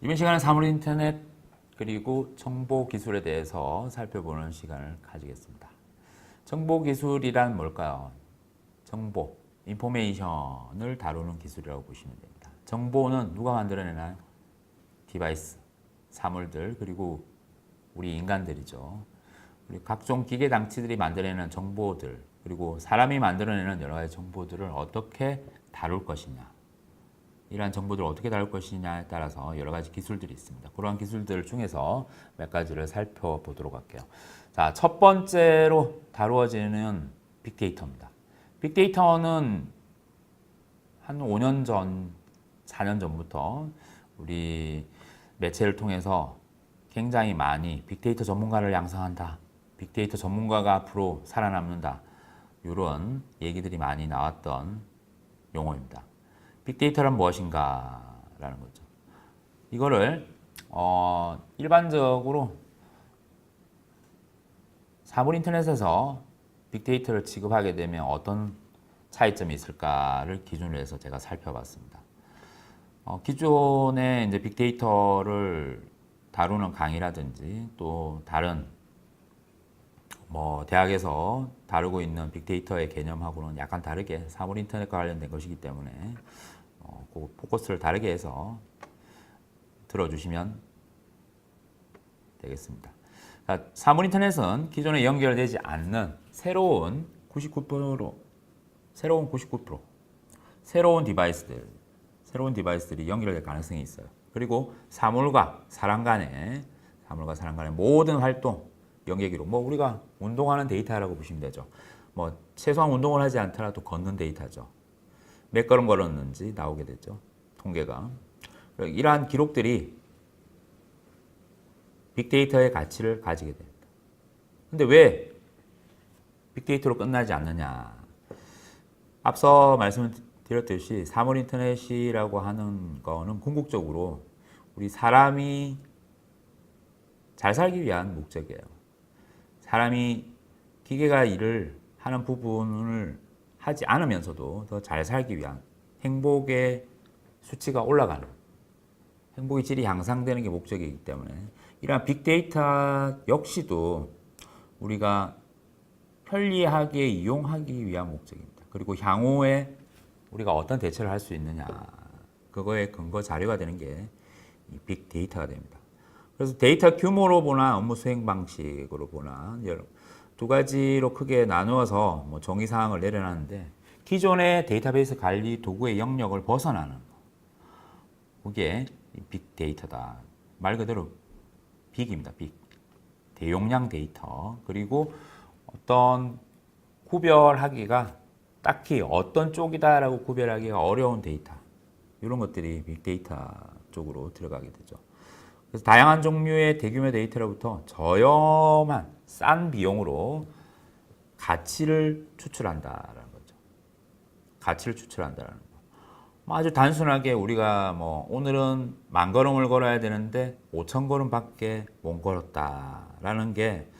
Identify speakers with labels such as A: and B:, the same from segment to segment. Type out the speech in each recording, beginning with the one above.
A: 이번 시간은 사물 인터넷 그리고 정보 기술에 대해서 살펴보는 시간을 가지겠습니다. 정보 기술이란 뭘까요? 정보, 인포메이션을 다루는 기술이라고 보시면 됩니다. 정보는 누가 만들어내나요? 디바이스, 사물들 그리고 우리 인간들이죠. 우리 각종 기계 장치들이 만들어내는 정보들 그리고 사람이 만들어내는 여러 가지 정보들을 어떻게 다룰 것이냐 이러한 정보들을 어떻게 다룰 것이냐에 따라서 여러 가지 기술들이 있습니다. 그러한 기술들 중에서 몇 가지를 살펴보도록 할게요. 자, 첫 번째로 다루어지는 빅데이터입니다. 빅데이터는 한 5년 전, 4년 전부터 우리 매체를 통해서 굉장히 많이 빅데이터 전문가를 양성한다. 빅데이터 전문가가 앞으로 살아남는다. 이런 얘기들이 많이 나왔던 용어입니다. 빅데이터란 무엇인가 라는 거죠. 이거를 어, 일반적으로 사물 인터넷에서 빅데이터를 취급하게 되면 어떤 차이점이 있을까를 기준으로 해서 제가 살펴봤습니다. 어, 기존에 이제 빅데이터를 다루는 강의라든지 또 다른 뭐 대학에서 다루고 있는 빅데이터의 개념하고는 약간 다르게 사물 인터넷과 관련된 것이기 때문에 어, 그 포커스를 다르게 해서 들어주시면 되겠습니다. 자, 사물 인터넷은 기존에 연결되지 않는 새로운 99%로 새로운 99% 새로운 디바이스들 새로운 디바이스들이 연결될 가능성이 있어요. 그리고 사물과 사람 간의 사물과 사람 간의 모든 활동 연계기록 뭐 우리가 운동하는 데이터라고 보시면 되죠. 뭐 최소한 운동을 하지 않더라도 걷는 데이터죠. 몇 걸음 걸었는지 나오게 되죠. 통계가. 이러한 기록들이 빅데이터의 가치를 가지게 됩니다. 근데 왜 빅데이터로 끝나지 않느냐? 앞서 말씀을 드렸듯이 사물 인터넷이라고 하는 거는 궁극적으로 우리 사람이 잘 살기 위한 목적이에요. 사람이 기계가 일을 하는 부분을 하지 않으면서도 더 잘 살기 위한 행복의 수치가 올라가는 행복의 질이 향상되는 게 목적이기 때문에 이러한 빅데이터 역시도 우리가 편리하게 이용하기 위한 목적입니다. 그리고 향후에 우리가 어떤 대처를 할 수 있느냐 그거의 근거 자료가 되는 게이 빅데이터가 됩니다. 그래서 데이터 규모로 보나 업무 수행 방식으로 보나 여러 두 가지로 크게 나누어서 뭐 정의 사항을 내려놨는데 기존의 데이터베이스 관리 도구의 영역을 벗어나는 거. 그게 이 빅데이터다. 말 그대로 빅입니다. 빅. 대용량 데이터. 그리고 어떤 구별하기가 딱히 어떤 쪽이다라고 구별하기가 어려운 데이터. 이런 것들이 빅데이터 쪽으로 들어가게 되죠. 그래서 다양한 종류의 대규모 데이터로부터 저렴한 싼 비용으로 가치를 추출한다라는 거죠. 가치를 추출한다라는 거. 뭐 아주 단순하게 우리가 뭐 오늘은 만 걸음을 걸어야 되는데 5천 걸음밖에 못 걸었다라는 게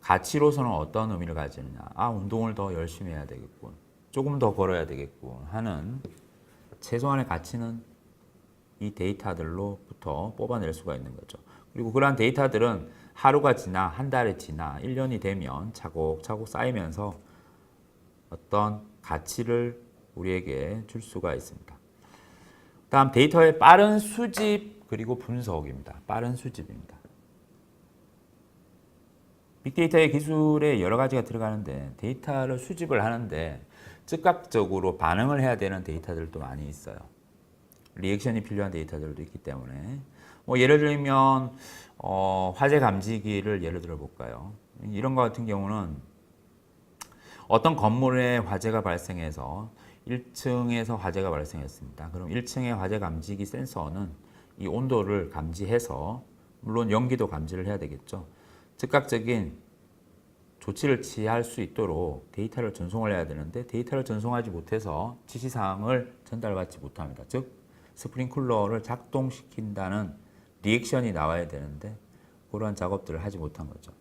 A: 가치로서는 어떤 의미를 가지느냐. 아, 운동을 더 열심히 해야 되겠군. 조금 더 걸어야 되겠군. 하는 최소한의 가치는 이 데이터들로부터 뽑아낼 수가 있는 거죠. 그리고 그러한 데이터들은 하루가 지나 한 달이 지나 1년이 되면 차곡차곡 쌓이면서 어떤 가치를 우리에게 줄 수가 있습니다. 다음 데이터의 빠른 수집 그리고 분석입니다. 빠른 수집입니다. 빅데이터의 기술에 여러 가지가 들어가는데 데이터를 수집을 하는데 즉각적으로 반응을 해야 되는 데이터들도 많이 있어요. 리액션이 필요한 데이터들도 있기 때문에 뭐 예를 들면 어, 화재 감지기를 예를 들어 볼까요? 이런 것 같은 경우는 어떤 건물에 화재가 발생해서 1층에서 화재가 발생했습니다. 그럼 1층의 화재 감지기 센서는 이 온도를 감지해서 물론 연기도 감지를 해야 되겠죠. 즉각적인 조치를 취할 수 있도록 데이터를 전송을 해야 되는데 데이터를 전송하지 못해서 지시사항을 전달받지 못합니다. 즉 스프링클러를 작동시킨다는 리액션이 나와야 되는데 그러한 작업들을 하지 못한 거죠.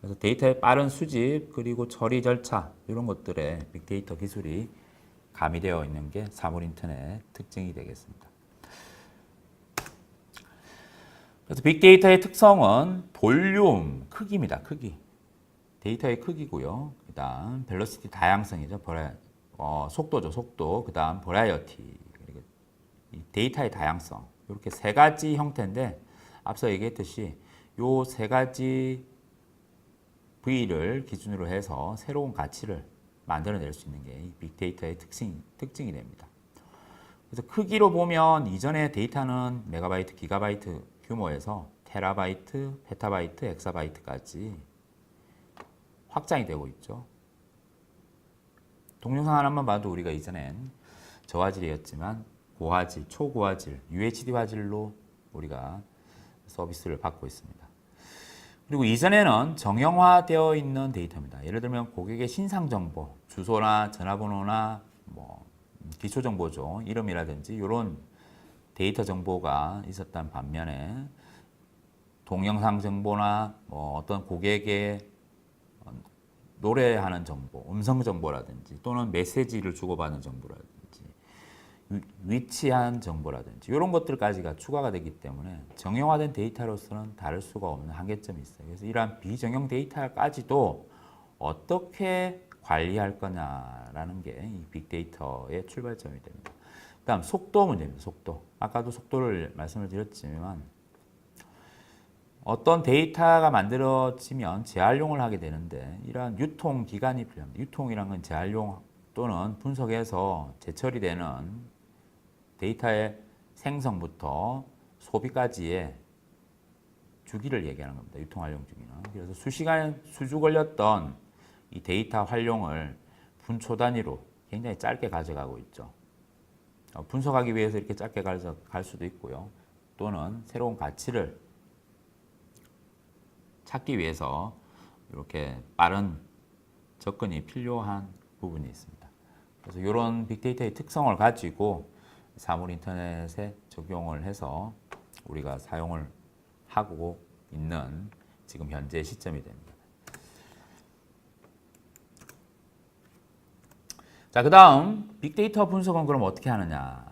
A: 그래서 데이터의 빠른 수집 그리고 처리 절차 이런 것들에 빅데이터 기술이 가미되어 있는 게 사물 인터넷 특징이 되겠습니다. 그래서 빅데이터의 특성은 볼륨, 크기입니다. 크기. 데이터의 크기고요. 그 다음 벨로시티 다양성이죠. 버라, 어, 속도죠. 속도. 그 다음 버라이어티. 데이터의 다양성. 이렇게 세 가지 형태인데 앞서 얘기했듯이 요 세 가지 V를 기준으로 해서 새로운 가치를 만들어낼 수 있는 게이 빅데이터의 특징, 특징이 됩니다. 그래서 크기로 보면 이전의 데이터는 메가바이트, 기가바이트 규모에서 테라바이트, 페타바이트, 엑사바이트까지 확장이 되고 있죠. 동영상 하나만 봐도 우리가 이전엔 저화질이었지만 고화질, 초고화질, UHD 화질로 우리가 서비스를 받고 있습니다. 그리고 이전에는 정형화되어 있는 데이터입니다. 예를 들면 고객의 신상 정보, 주소나 전화번호나 뭐 기초 정보죠. 이름이라든지 이런 데이터 정보가 있었던 반면에 동영상 정보나 뭐 어떤 고객의 노래하는 정보, 음성 정보라든지 또는 메시지를 주고받는 정보라든지 위- 위치한 정보라든지 이런 것들까지가 추가가 되기 때문에 정형화된 데이터로서는 다를 수가 없는 한계점이 있어요. 그래서 이러한 비정형 데이터까지도 어떻게 관리할 거냐라는 게 이 빅데이터의 출발점이 됩니다. 그다음 속도 문제입니다. 속도. 아까도 속도를 말씀을 드렸지만 어떤 데이터가 만들어지면 재활용을 하게 되는데 이러한 유통 기간이 필요합니다. 유통이란 건 재활용 또는 분석해서 재처리되는 데이터의 생성부터 소비까지의 주기를 얘기하는 겁니다. 유통 활용 주기는. 그래서 수시간 수주 걸렸던 이 데이터 활용을 분초 단위로 굉장히 짧게 가져가고 있죠. 어, 분석하기 위해서 이렇게 짧게 갈 수도 있고요. 또는 새로운 가치를 찾기 위해서 이렇게 빠른 접근이 필요한 부분이 있습니다. 그래서 이런 빅데이터의 특성을 가지고 사물 인터넷에 적용을 해서 우리가 사용을 하고 있는 지금 현재 시점이 됩니다. 자, 그 다음 빅데이터 분석은 그럼 어떻게 하느냐?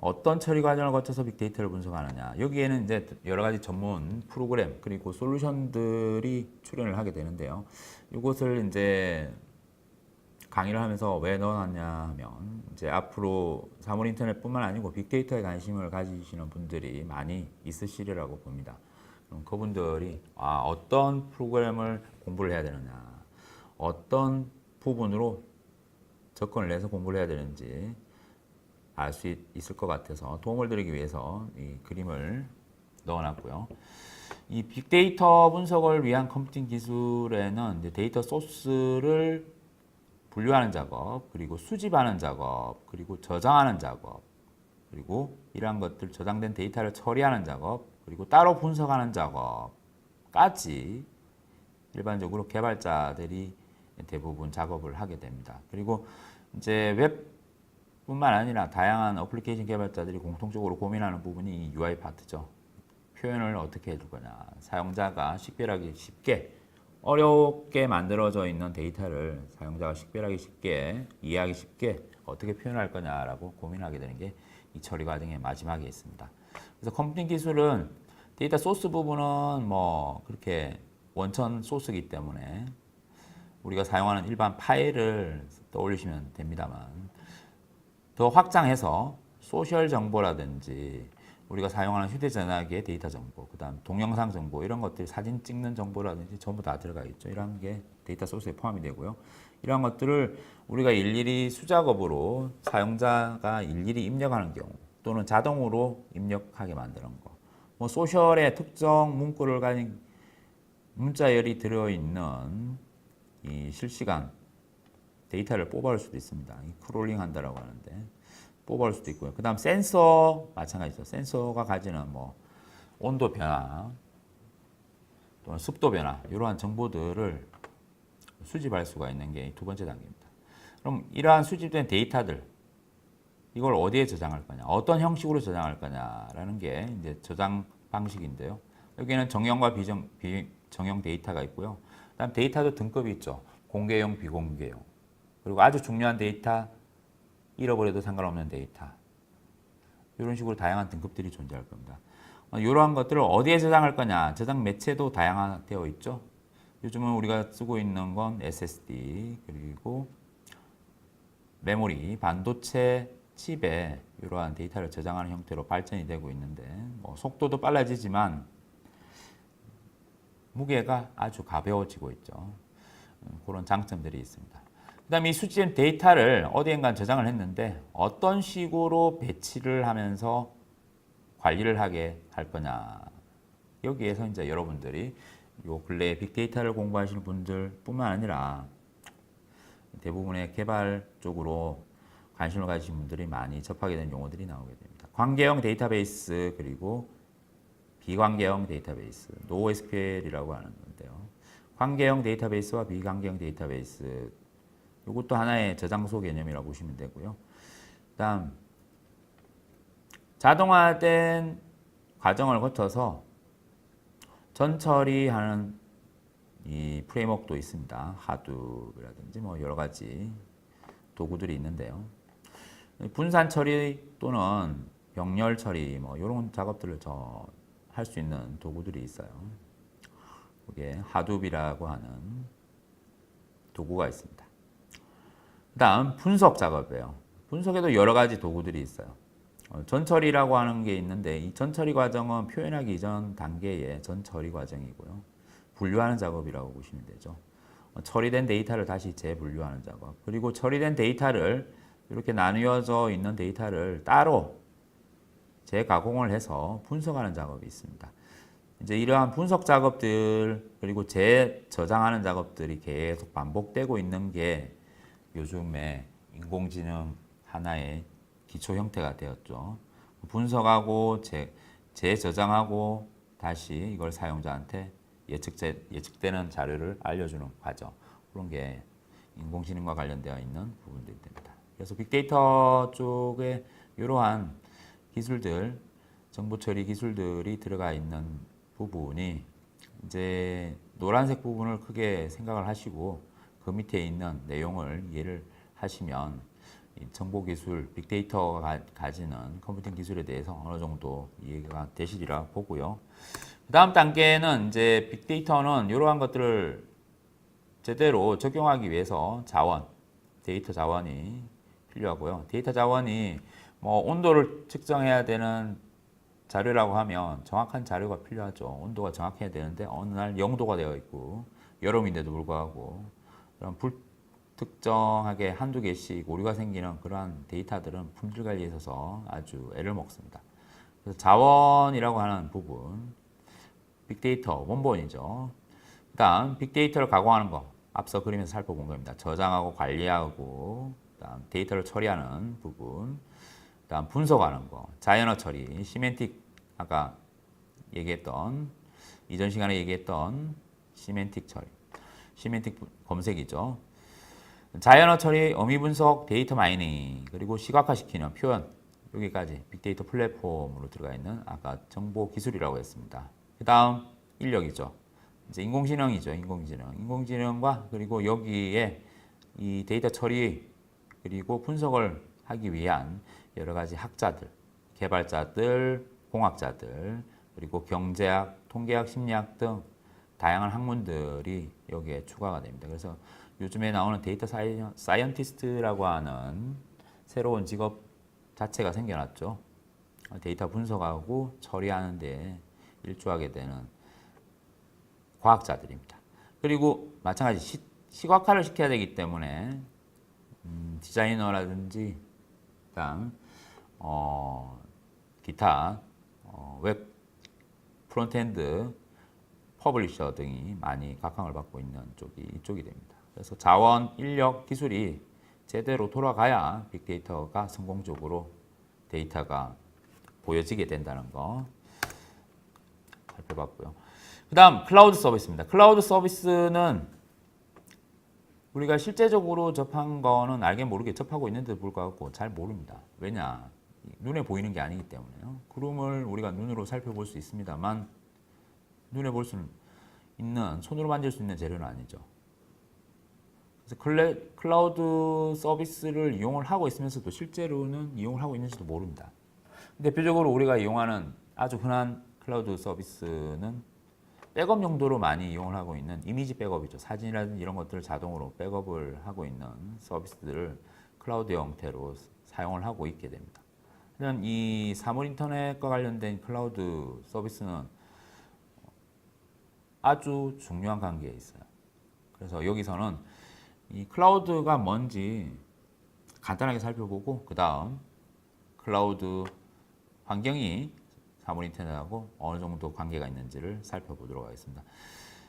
A: 어떤 처리 과정을 거쳐서 빅데이터를 분석하느냐? 여기에는 이제 여러 가지 전문 프로그램 그리고 솔루션들이 출연을 하게 되는데요. 이것을 이제 강의를 하면서 왜 넣어놨냐 하면 이제 앞으로 사물 인터넷뿐만 아니고 빅데이터에 관심을 가지시는 분들이 많이 있으시리라고 봅니다. 그럼 그분들이 아, 어떤 프로그램을 공부를 해야 되느냐, 어떤 부분으로 접근을 해서 공부를 해야 되는지 알 수 있을 것 같아서 도움을 드리기 위해서 이 그림을 넣어놨고요. 이 빅데이터 분석을 위한 컴퓨팅 기술에는 데이터 소스를 분류하는 작업, 그리고 수집하는 작업, 그리고 저장하는 작업, 그리고 이러한 것들 저장된 데이터를 처리하는 작업, 그리고 따로 분석하는 작업까지 일반적으로 개발자들이 대부분 작업을 하게 됩니다. 그리고 이제 웹뿐만 아니라 다양한 어플리케이션 개발자들이 공통적으로 고민하는 부분이 이 UI 파트죠. 표현을 어떻게 해줄 거냐. 사용자가 식별하기 쉽게 어렵게 만들어져 있는 데이터를 사용자가 식별하기 쉽게 이해하기 쉽게 어떻게 표현할 거냐라고 고민하게 되는 게 이 처리 과정의 마지막에 있습니다. 그래서 컴퓨팅 기술은 데이터 소스 부분은 뭐 그렇게 원천 소스이기 때문에 우리가 사용하는 일반 파일을 떠올리시면 됩니다만 더 확장해서 소셜 정보라든지 우리가 사용하는 휴대전화기의 데이터 정보, 그 다음 동영상 정보 이런 것들 사진 찍는 정보라든지 전부 다 들어가 있죠. 이런 게 데이터 소스에 포함이 되고요. 이러한 것들을 우리가 일일이 수작업으로 사용자가 일일이 입력하는 경우 또는 자동으로 입력하게 만드는 거. 뭐 소셜의 특정 문구를 가진 문자열이 들어있는 이 실시간 데이터를 뽑아올 수도 있습니다. 이 크롤링 한다라고 하는데 뽑아올 수도 있고요. 그 다음 센서 마찬가지죠. 센서가 가지는 뭐 온도 변화 또는 습도 변화 이러한 정보들을 수집할 수가 있는 게 두 번째 단계입니다. 그럼 이러한 수집된 데이터들 이걸 어디에 저장할 거냐, 어떤 형식으로 저장할 거냐라는 게 이제 저장 방식인데요. 여기에는 정형과 비정, 비 정형 데이터가 있고요. 그다음 데이터도 등급이 있죠. 공개형, 비공개형. 그리고 아주 중요한 데이터 잃어버려도 상관없는 데이터. 이런 식으로 다양한 등급들이 존재할 겁니다. 어, 이러한 것들을 어디에 저장할 거냐. 저장 매체도 다양화되어 있죠. 요즘은 우리가 쓰고 있는 건 SSD 그리고 메모리, 반도체 칩에 이러한 데이터를 저장하는 형태로 발전이 되고 있는데 뭐 속도도 빨라지지만 무게가 아주 가벼워지고 있죠. 음, 그런 장점들이 있습니다. 그 다음에 이 수치된 데이터를 어디엔가 저장을 했는데 어떤 식으로 배치를 하면서 관리를 하게 할 거냐. 여기에서 이제 여러분들이 요 근래에 빅데이터를 공부하시는 분들 뿐만 아니라 대부분의 개발 쪽으로 관심을 가지신 분들이 많이 접하게 된 용어들이 나오게 됩니다. 관계형 데이터베이스 그리고 비관계형 데이터베이스, NoSQL이라고 하는 건데요. 관계형 데이터베이스와 비관계형 데이터베이스 이것도 하나의 저장소 개념이라고 보시면 되고요. 그다음 자동화된 과정을 거쳐서 전처리하는 이 프레임워크도 있습니다. 하둡이라든지 뭐 여러 가지 도구들이 있는데요. 분산 처리 또는 병렬 처리 뭐 이런 작업들을 저 할 수 있는 도구들이 있어요. 이게 하둡이라고 하는 도구가 있습니다. 그다음 분석 작업이에요. 분석에도 여러 가지 도구들이 있어요. 어, 전처리라고 하는 게 있는데 이 전처리 과정은 표현하기 이전 단계의 전처리 과정이고요. 분류하는 작업이라고 보시면 되죠. 어, 처리된 데이터를 다시 재분류하는 작업. 그리고 처리된 데이터를 이렇게 나누어져 있는 데이터를 따로 재가공을 해서 분석하는 작업이 있습니다. 이제 이러한 분석 작업들 그리고 재저장하는 작업들이 계속 반복되고 있는 게 요즘에 인공지능 하나의 기초 형태가 되었죠. 분석하고 재, 재저장하고 다시 이걸 사용자한테 예측제, 예측되는 자료를 알려주는 과정. 그런 게 인공지능과 관련되어 있는 부분들이 됩니다. 그래서 빅데이터 쪽에 이러한 기술들, 정보 처리 기술들이 들어가 있는 부분이 이제 노란색 부분을 크게 생각을 하시고 그 밑에 있는 내용을 이해를 하시면 이 정보 기술, 빅데이터가 가지는 컴퓨팅 기술에 대해서 어느 정도 이해가 되시리라 보고요. 그 다음 단계는 이제 빅데이터는 이러한 것들을 제대로 적용하기 위해서 자원, 데이터 자원이 필요하고요. 데이터 자원이 뭐 온도를 측정해야 되는 자료라고 하면 정확한 자료가 필요하죠. 온도가 정확해야 되는데 어느 날 0도가 되어 있고 여름인데도 불구하고 그런 불특정하게 한두 개씩 오류가 생기는 그러한 데이터들은 품질 관리에 있어서 아주 애를 먹습니다. 그래서 자원이라고 하는 부분, 빅데이터 원본이죠. 그다음 빅데이터를 가공하는 거 앞서 그림에서 살펴본 겁니다. 저장하고 관리하고 그다음 데이터를 처리하는 부분, 그다음 분석하는 거, 자연어 처리, 시멘틱 아까 얘기했던 이전 시간에 얘기했던 시멘틱 처리, 시멘틱 검색이죠. 자연어 처리, 어미 분석, 데이터 마이닝, 그리고 시각화시키는 표현 여기까지 빅데이터 플랫폼으로 들어가 있는 아까 정보 기술이라고 했습니다. 그 다음 인력이죠. 이제 인공지능이죠. 인공지능. 인공지능과 그리고 여기에 이 데이터 처리 그리고 분석을 하기 위한 여러 가지 학자들, 개발자들, 공학자들, 그리고 경제학, 통계학, 심리학 등 다양한 학문들이 여기에 추가가 됩니다. 그래서 요즘에 나오는 데이터 사이언, 사이언티스트라고 하는 새로운 직업 자체가 생겨났죠. 데이터 분석하고 처리하는 데 일조하게 되는 과학자들입니다. 그리고 마찬가지 시, 시각화를 시켜야 되기 때문에 음, 디자이너라든지 그다음 어, 기타 어, 웹 프론트엔드 퍼블리셔 등이 많이 각광을 받고 있는 쪽이 이쪽이 됩니다. 그래서 자원, 인력, 기술이 제대로 돌아가야 빅데이터가 성공적으로 데이터가 보여지게 된다는 거 살펴봤고요. 그 다음 클라우드 서비스입니다. 클라우드 서비스는 우리가 실제적으로 접한 거는 알게 모르게 접하고 있는데도 불구하고 잘 모릅니다. 왜냐? 눈에 보이는 게 아니기 때문에요. 구름을 우리가 눈으로 살펴볼 수 있습니다만 눈에 볼 수 있는 손으로 만질 수 있는 재료는 아니죠. 그래서 클라우드 서비스를 이용을 하고 있으면서도 실제로는 이용을 하고 있는지도 모릅니다. 대표적으로 우리가 이용하는 아주 흔한 클라우드 서비스는 백업 용도로 많이 이용을 하고 있는 이미지 백업이죠. 사진이라든지 이런 것들을 자동으로 백업을 하고 있는 서비스들을 클라우드 형태로 사용을 하고 있게 됩니다. 이 사물 인터넷과 관련된 클라우드 서비스는 아주 중요한 관계에 있어요. 그래서 여기서는 이 클라우드가 뭔지 간단하게 살펴보고 그 다음 클라우드 환경이 사물 인터넷하고 어느 정도 관계가 있는지를 살펴보도록 하겠습니다.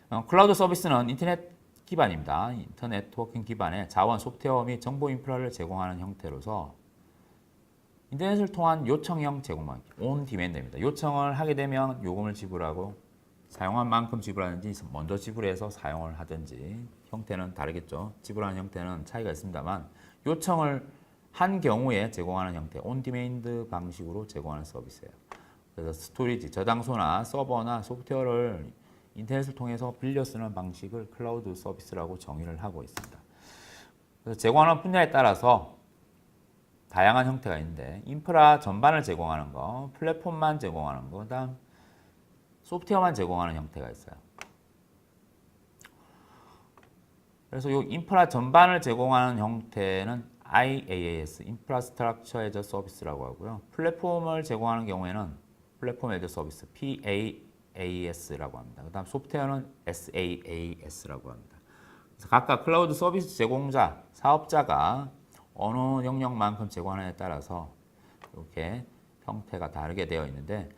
A: 어, 클라우드 서비스는 인터넷 기반입니다. 인터넷 네트워킹 기반의 자원, 소프트웨어 및 정보 인프라를 제공하는 형태로서 인터넷을 통한 요청형 제공만, 온 디맨드입니다. 요청을 하게 되면 요금을 지불하고 사용한 만큼 지불하는지 먼저 지불해서 사용을 하든지 형태는 다르겠죠. 지불하는 형태는 차이가 있습니다만 요청을 한 경우에 제공하는 형태, 온 디맨드 방식으로 제공하는 서비스예요. 그래서 스토리지, 저장소나 서버나 소프트웨어를 인터넷을 통해서 빌려 쓰는 방식을 클라우드 서비스라고 정의를 하고 있습니다. 그래서 제공하는 분야에 따라서 다양한 형태가 있는데 인프라 전반을 제공하는 거, 플랫폼만 제공하는 거, 그다음 소프트웨어만 제공하는 형태가 있어요. 그래서 이 인프라 전반을 제공하는 형태는 IaaS, as a Service라고 하고요. 플랫폼을 제공하는 경우에는 플랫폼 a Service, PaaS라고 합니다. 그 다음 소프트웨어는 SaaS라고 합니다. 각각 클라우드 서비스 제공자, 사업자가 어느 영역만큼 제공하느냐에 따라서 이렇게 형태가 다르게 되어 있는데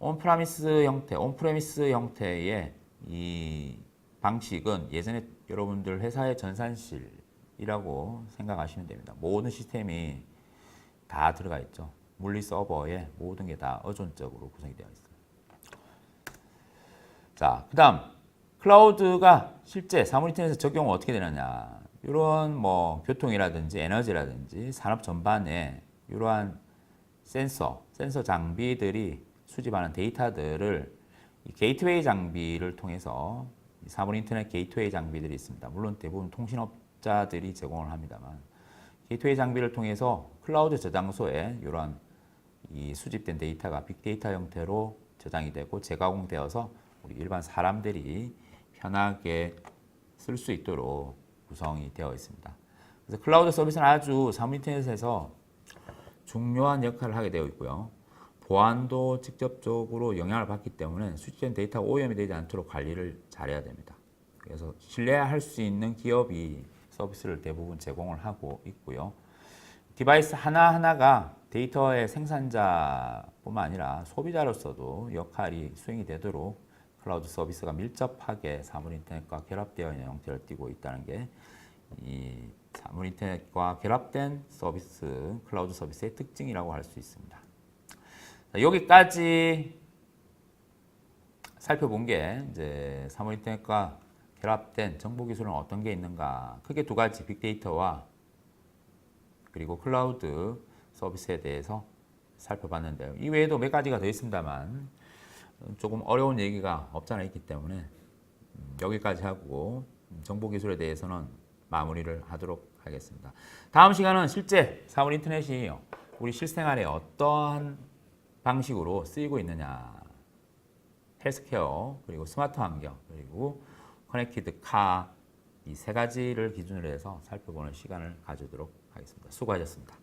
A: 온프라미스 형태, 온프레미스 형태의 이 방식은 예전에 여러분들 회사의 전산실이라고 생각하시면 됩니다. 모든 시스템이 다 들어가 있죠. 물리 서버에 모든 게다 의존적으로 구성이 되어 있어요. 자, 그 다음 클라우드가 실제 사물 인터넷에 적용은 어떻게 되느냐? 이런 뭐 교통이라든지 에너지라든지 산업 전반에 이러한 센서, 센서 장비들이 수집하는 데이터들을 이 게이트웨이 장비를 통해서 이 사물 인터넷 게이트웨이 장비들이 있습니다. 물론 대부분 통신업자들이 제공을 합니다만 게이트웨이 장비를 통해서 클라우드 저장소에 이러한 이 수집된 데이터가 빅데이터 형태로 저장이 되고 재가공되어서 우리 일반 사람들이 편하게 쓸 수 있도록 구성이 되어 있습니다. 그래서 클라우드 서비스는 아주 사물 인터넷에서 중요한 역할을 하게 되어 있고요. 보안도 직접적으로 영향을 받기 때문에 수집된 데이터가 오염이 되지 않도록 관리를 잘해야 됩니다. 그래서 신뢰할 수 있는 기업이 서비스를 대부분 제공을 하고 있고요. 디바이스 하나하나가 데이터의 생산자뿐만 아니라 소비자로서도 역할이 수행이 되도록 클라우드 서비스가 밀접하게 사물 인터넷과 결합되어 있는 형태를 띠고 있다는 게 이 사물 인터넷과 결합된 서비스, 클라우드 서비스의 특징이라고 할 수 있습니다. 자, 여기까지 살펴본 게 이제 사물 인터넷과 결합된 정보 기술은 어떤 게 있는가? 크게 두 가지 빅데이터와 그리고 클라우드 서비스에 대해서 살펴봤는데요. 이 외에도 몇 가지가 더 있습니다만 조금 어려운 얘기가 없잖아 있기 때문에 음, 여기까지 하고 정보 기술에 대해서는 마무리를 하도록 하겠습니다. 다음 시간은 실제 사물 인터넷이 우리 실생활에 어떠한 방식으로 쓰이고 있느냐 헬스케어 그리고 스마트 환경 그리고 커넥티드 카 이 세 가지를 기준으로 해서 살펴보는 시간을 가지도록 하겠습니다. 수고하셨습니다.